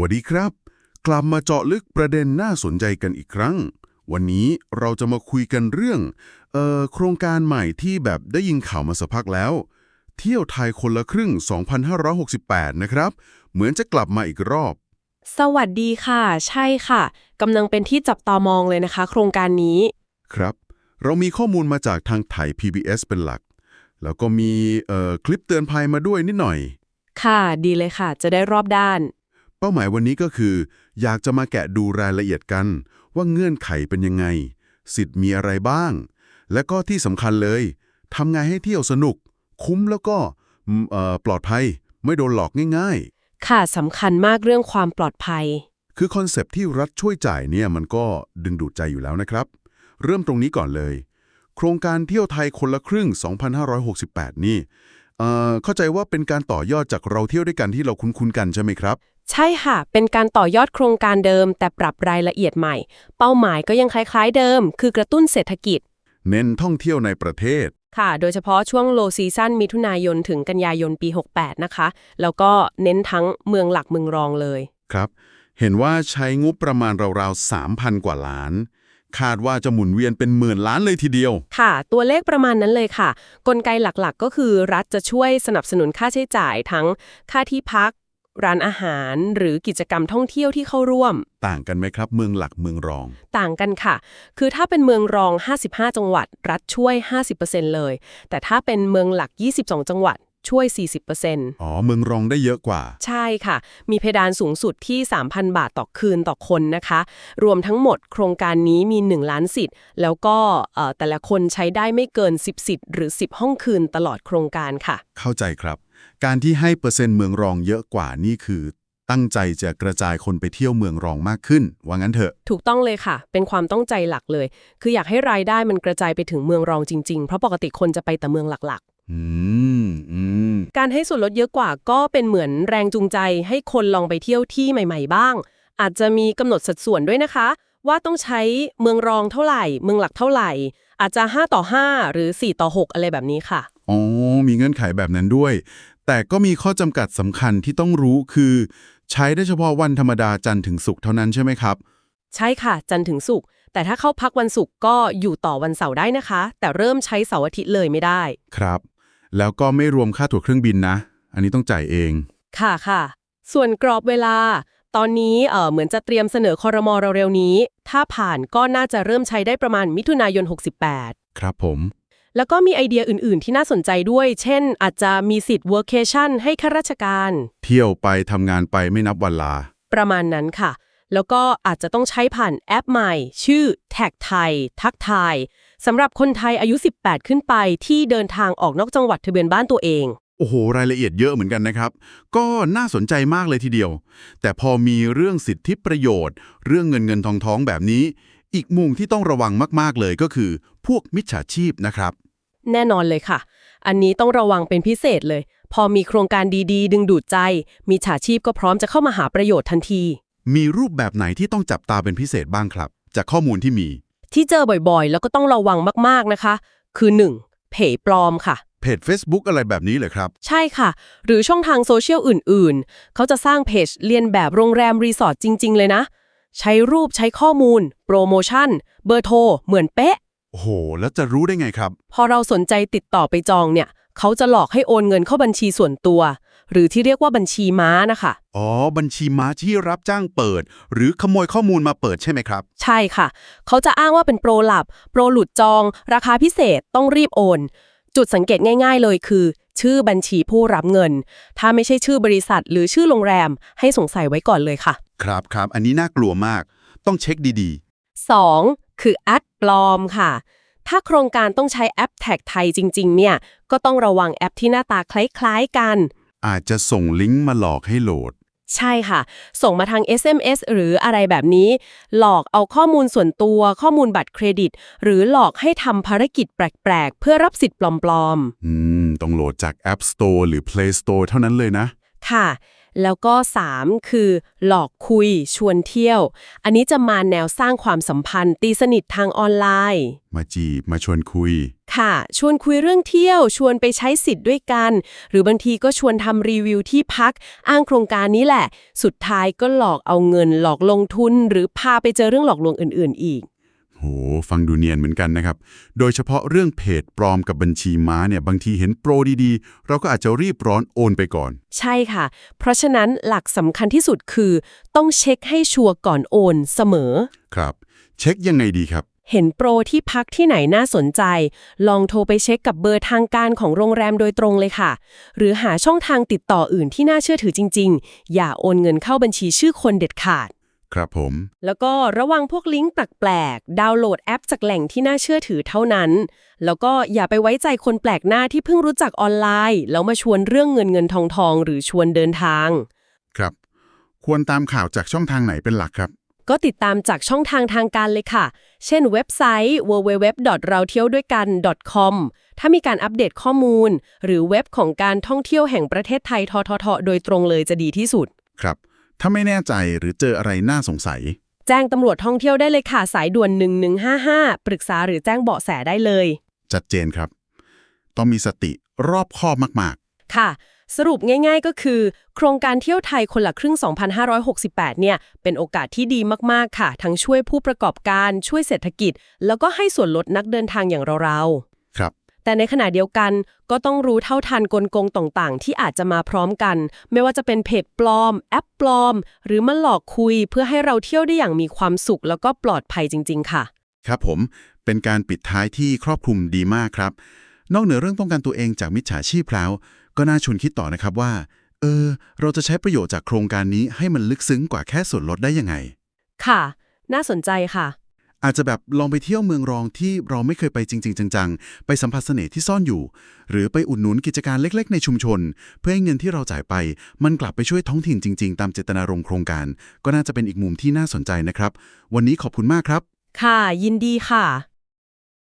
วัสดีครับ กลับมาเจาะลึกประเด็นน่าสนใจกันอีกครั้ง วันนี้เราจะมาคุยกันเรื่องเอ่อโครงการใหม่ที่แบบได้ยินข่าวมาสักพักแล้ว เที่ยวไทยคนละครึ่ง 2568 นะครับ เหมือนจะกลับมาอีกรอบ สวัสดีค่ะ ใช่ค่ะกำลังเป็นที่จับตามองเลยนะคะ โครงการนี้ ครับ เรามีข้อมูลมาจากทางไทย PBS เป็นหลัก แล้วก็มีเอ่อคลิปเตือนภัยมาด้วยนิดหน่อย ค่ะ ดีเลยค่ะ จะได้รอบด้านเป้าหมายวันนี้ก็คือ อยากจะมาแกะดูรายละเอียดกัน ว่าเงื่อนไขเป็นยังไง สิทธิ์มีอะไรบ้าง และก็ที่สำคัญเลยทำไงให้เที่ยวสนุก คุ้มแล้วก็อืมเอ่อปลอดภัย ไม่โดนหลอกง่ายค่ะสำคัญมากเรื่องความปลอดภัยๆคือคอนเซปต์ที่รัฐช่วยจ่ายเนี่ยมันก็ดึงดูดใจอยู่แล้วนะครับ เริ่มตรงนี้ก่อนเลย โครงการเที่ยวไทยคนละครึ่ง 2568 นี่เอ่อเข้าใจว่าเป็นการต่อยอดจากเราเที่ยวด้วยกันที่เราคุ้นๆกันใช่ไหมครับ ใช่ค่ะ เป็นการต่อยอดโครงการเดิม แต่ปรับรายละเอียดใหม่ เป้าหมายก็ยังคล้ายๆเดิม คือกระตุ้นเศรษฐกิจ เน้นท่องเที่ยวในประเทศ ค่ะ โดยเฉพาะช่วงโลซีซั่นมิถุนายนถึงกันยายนปี 68 นะคะ แล้วก็เน้นทั้งเมืองหลักเมืองรองเลย ครับ เห็นว่าใช้งบประมาณราวๆ 3,000 กว่าล้าน คาดว่าจะหมุนเวียนเป็นหมื่นล้านเลยทีเดียว ค่ะ ตัวเลขประมาณนั้นเลยค่ะ กลไกหลักๆ ก็คือรัฐจะช่วยสนับสนุนค่าใช้จ่ายทั้งค่าที่พัก ร้านอาหารหรือกิจกรรมท่องเที่ยวที่เข้าร่วม ต่างกันไหมครับ เมืองหลักเมืองรอง ต่างกันค่ะ คือถ้าเป็นเมืองรอง 55 จังหวัด รัฐช่วย 50%เลย แต่ถ้าเป็นเมืองหลัก 22 จังหวัดช่วย 40%อ๋อ เมืองรองได้เยอะกว่า ใช่ค่ะ มีเพดานสูงสุดที่ 3,000 บาทต่อคืนต่อคนนะคะ รวมทั้งหมดโครงการนี้มี 1 ล้านสิทธิ์ แล้วก็เอ่อแต่ละคนใช้ได้ไม่เกิน 10 สิทธิ์หรือ 10 ห้องคืนตลอดโครงการค่ะ เข้าใจครับ การที่ให้เปอร์เซ็นต์เมืองรองเยอะกว่านี่คือ ตั้งใจจะกระจายคนไปเที่ยวเมืองรองมากขึ้น ว่างั้นเถอะ ถูกต้องเลยค่ะ เป็นความต้องใจหลักเลย คืออยากให้รายได้มันกระจายไปถึงเมืองรองจริงๆ เพราะปกติคนจะไปแต่เมืองหลักอืมอืมๆ การให้ส่วนลดเยอะกว่าก็เป็นเหมือนแรงจูงใจให้คนลองไปเที่ยวที่ใหม่ๆบ้าง อาจจะมีกำหนดสัดส่วนด้วยนะคะ ว่าต้องใช้เมืองรองเท่าไหร่ เมืองหลักเท่าไหร่ อาจจะ 5 ต่อ 5 หรือ 4 ต่อ 6 อะไรแบบนี้ค่ะ อ๋อ มีเงื่อนไขแบบนั้นด้วย แต่ก็มีข้อจำกัดสำคัญที่ต้องรู้คือ ใช้ได้เฉพาะวันธรรมดาจันทร์ถึงศุกร์เท่านั้นใช่ไหมครับ ใช่ค่ะ จันทร์ถึงศุกร์แต่ถ้าเข้าพักวันศุกร์ก็อยู่ต่อวันเสาร์ได้นะคะ แต่เริ่มใช้เสาร์อาทิตย์เลยไม่ได้ ครับ แล้วก็ไม่รวมค่าตั๋วเครื่องบินนะ อันนี้ต้องจ่ายเอง ค่ะค่ะ ส่วนกรอบเวลา ตอนนี้เอ่อเหมือนจะเตรียมเสนอคอรมอเร็วๆนี้ ถ้าผ่านก็น่าจะเริ่มใช้ได้ประมาณมิถุนายน 68 ครับผม แล้วก็มีไอเดียอื่น ๆ ที่น่าสนใจด้วย เช่น อาจจะมีสิทธิ์ workation ให้ข้าราชการ เที่ยวไปทำงานไปไม่นับวันลา ประมาณนั้นค่ะ แล้วก็อาจจะต้องใช้ผ่านแอปใหม่ ชื่อ Tag ไทย ทักทายสำหรับคนไทยอายุ 18 ขึ้นไปที่เดินทางออกนอกจังหวัดทะเบียนบ้านตัวเอง โอ้โห รายละเอียดเยอะเหมือนกันนะครับ ก็น่าสนใจมากเลยทีเดียว แต่พอมีเรื่องสิทธิประโยชน์ เรื่องเงินเงินทองทองแบบนี้ อีกมุมที่ต้องระวังมาก ๆ เลยก็คือ พวกมิจฉาชีพนะครับ แน่นอนเลยค่ะ อันนี้ต้องระวังเป็นพิเศษเลย พอมีโครงการดีๆ ดึงดูดใจ มีฉาชีพก็พร้อมจะเข้ามาหาประโยชน์ทันที มีรูปแบบไหนที่ต้องจับตาเป็นพิเศษบ้างครับ จากข้อมูลที่มี ที่เจอบ่อยๆ แล้วก็ต้องระวังมากๆนะคะ คือ 1. เพจปลอมค่ะ เพจ Facebook อะไรแบบนี้เลยครับ ใช่ค่ะ หรือช่องทางโซเชียลอื่นๆ เขาจะสร้างเพจเรียนแบบโรงแรมรีสอร์ทจริง ๆ เลยนะ ใช้รูปใช้ข้อมูล โปรโมชั่น เบอร์โทร เหมือนเป๊ะ โอ้โห แล้วจะรู้ได้ไงครับ พอเราสนใจติดต่อไปจองเนี่ย เขาจะหลอกให้โอนเงินเข้าบัญชีส่วนตัว หรือที่เรียกว่าบัญชีม้านะคะ อ๋อ บัญชีม้าที่รับจ้างเปิด หรือขโมยข้อมูลมาเปิดใช่ไหมครับ ใช่ค่ะ เขาจะอ้างว่าเป็นโปรหลับ โปรหลุดจอง ราคาพิเศษต้องรีบโอน จุดสังเกตง่าย ๆ เลยคือ ชื่อบัญชีผู้รับเงิน ถ้าไม่ใช่ชื่อบริษัท หรือชื่อโรงแรม ให้สงสัยไว้ก่อนเลยค่ะ ครับครับอันนี้น่ากลัวมาก ต้องเช็คดี 2. คือแอดปลอมค่ะ ถ้าโครงการต้องใช้แอปแท็กไทยจริง ๆ เนี่ย ก็ต้องระวังแอปที่หน้าตาคล้าย ๆ กันๆอาจจะส่งลิงก์มาหลอกให้โหลด ใช่ค่ะ ส่งมาทาง SMS หรืออะไรแบบนี้ หลอกเอาข้อมูลส่วนตัว ข้อมูลบัตรเครดิต หรือหลอกให้ทำภารกิจแปลกๆ เพื่อรับสิทธิ์ปลอมอืม ต้องโหลดจาก App Store หรือ Play Store เท่านั้นเลยนะๆค่ะ แล้วก็ 3 คือ หลอกคุยชวนเที่ยว อันนี้จะมาแนวสร้างความสัมพันธ์ ตีสนิททางออนไลน์ มาจีบมาชวนคุย ค่ะ ชวนคุยเรื่องเที่ยว ชวนไปใช้สิทธิ์ด้วยกัน หรือบางทีก็ชวนทำรีวิวที่พัก อ้างโครงการนี้แหละ สุดท้ายก็หลอกเอาเงิน หลอกลงทุน หรือพาไปเจอเรื่องหลอกลวงอื่น ๆ อีกโหฟังดูเนียนเหมือนกันนะครับ โดยเฉพาะเรื่องเพจปลอมกับบัญชีม้าเนี่ยบางทีเห็นโปรดีๆ เราก็อาจจะรีบร้อนโอนไปก่อน ใช่ค่ะ เพราะฉะนั้นหลักสำคัญที่สุดคือ ต้องเช็คให้ชัวร์ก่อนโอนเสมอ ครับ เช็คยังไงดีครับเห็นโปรที่พักที่ไหนน่าสนใจ ลองโทรไปเช็คกับเบอร์ทางการของโรงแรมโดยตรงเลยค่ะ หรือหาช่องทางติดต่ออื่นที่น่าเชื่อถือจริง ๆ อย่าโอนเงินเข้าบัญชีชื่อคนเด็ดขาด ครับผม แล้วก็ระวังพวกลิงก์แปลกๆ ดาวน์โหลดแอปจากแหล่งที่น่าเชื่อถือเท่านั้น แล้วก็อย่าไปไว้ใจคนแปลกหน้าที่เพิ่งรู้จักออนไลน์ แล้วมาชวนเรื่องเงินเงินทองทองหรือชวนเดินทาง ครับ ควรตามข่าวจากช่องทางไหนเป็นหลักครับ ก็ติดตามจากช่องทางทางการเลยค่ะ เช่นเว็บไซต์ www.rauthieodoikan.com ถ้ามีการอัปเดตข้อมูล หรือเว็บของการท่องเที่ยวแห่งประเทศไทยทททโดยตรงเลยจะดีที่สุด ครับ ถ้าไม่แน่ใจหรือเจออะไรน่าสงสัย แจ้งตำรวจท่องเที่ยวได้เลยค่ะสายด่วน 1155 ปรึกษาหรือแจ้งเบาะแสได้เลยจัดเจนครับ ต้องมีสติรอบคอบมากค่ะ สรุปง่าย ๆ ก็คือ โครงการเที่ยวไทยคนละครึ่ง 2568 เนี่ย เป็นโอกาสที่ดีมากๆค่ะ ทั้งช่วยผู้ประกอบการช่วยเศรษฐกิจ แล้วก็ให้ส่วนลดนักเดินทางอย่างเราๆๆครับ แต่ในขณะเดียวกันก็ต้องรู้เท่าทันกลโกงต่างๆ ที่อาจจะมาพร้อมกัน ไม่ว่าจะเป็นเพจปลอม แอปปลอม หรือมาหลอกคุยเพื่อให้เราเที่ยวได้อย่างมีความสุข แล้วก็ปลอดภัยจริง ๆ ค่ะ ครับผมเป็นการปิดท้ายที่ครอบคลุมดีมากครับ นอกเหนือเรื่องป้องกันตัวเองจากมิจฉาชีพแล้ว ก็น่าชวนคิดต่อนะครับว่า เออ เราจะใช้ประโยชน์จากโครงการนี้ให้มันลึกซึ้งกว่าแค่ส่วนลดได้ยังไง ค่ะ น่าสนใจค่ะ อาจจะแบบลองไปเที่ยวเมืองรองที่เราไม่เคยไปจริง ๆ จัง ๆ ไปสัมผัสเสน่ห์ที่ซ่อนอยู่ หรือไปอุดหนุนกิจการเล็ก ๆ ในชุมชน เพื่อให้เงินที่เราจ่ายไป มันกลับไปช่วยท้องถิ่นจริง ๆ ตามเจตนารมณ์โครงการ ก็น่าจะเป็นอีกมุมที่น่าสนใจนะครับ วันนี้ขอบคุณมากครับ ค่ะ ยินดีค่ะ